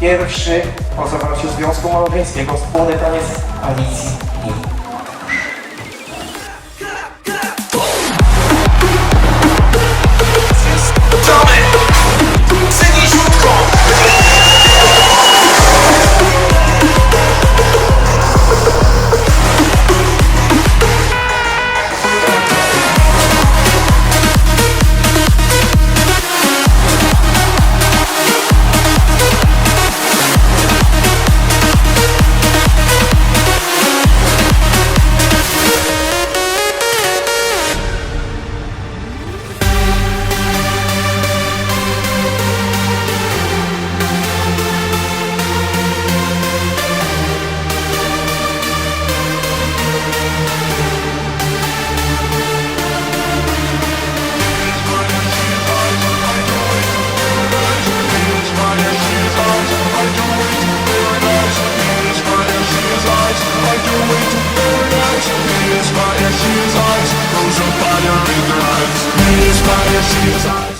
pierwszy po zawarciu związku małżeńskiego wspólny taniec Alicji i Yes, she was